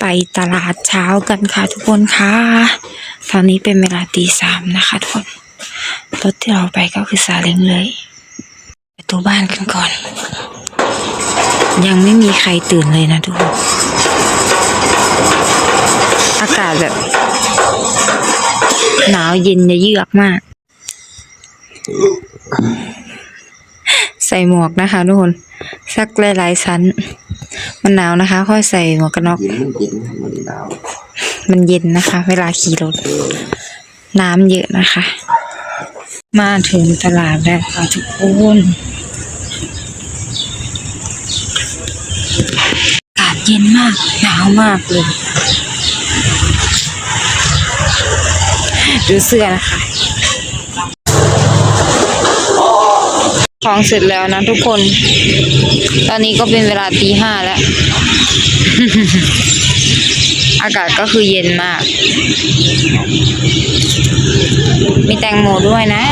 ไปตลาดเช้ากันค่ะทุกคนค่ะตอนนี้เป็นเวลาตีสามนะคะทุกคนรถที่เราไปก็คือซาเล้งเลยไปตัวบ้านกันก่อน ยังไม่มีใครตื่นเลยนะทุกคนอากาศแบบ หนาวเย็นจะเยือกมาก ใส่หมวกนะคะทุกคนสักหลายๆชั้น มันหนาวนะคะ ค่อยใส่หมวกกันน็อก เย็นมันเย็นมันหนาวมันเย็นนะคะ เวลาขี่รถ น้ำเยอะนะคะ มาถึงตลาดแล้วค่ะทุกคนอากาศเย็นมาก หนาวมากเลย ดูเสื้อนะคะ ของเสร็จแล้วนะทุกคน ตอนนี้ก็เป็นเวลาตีห้าแล้ว อากาศก็คือเย็นมาก มีแตงโมด้วยนะ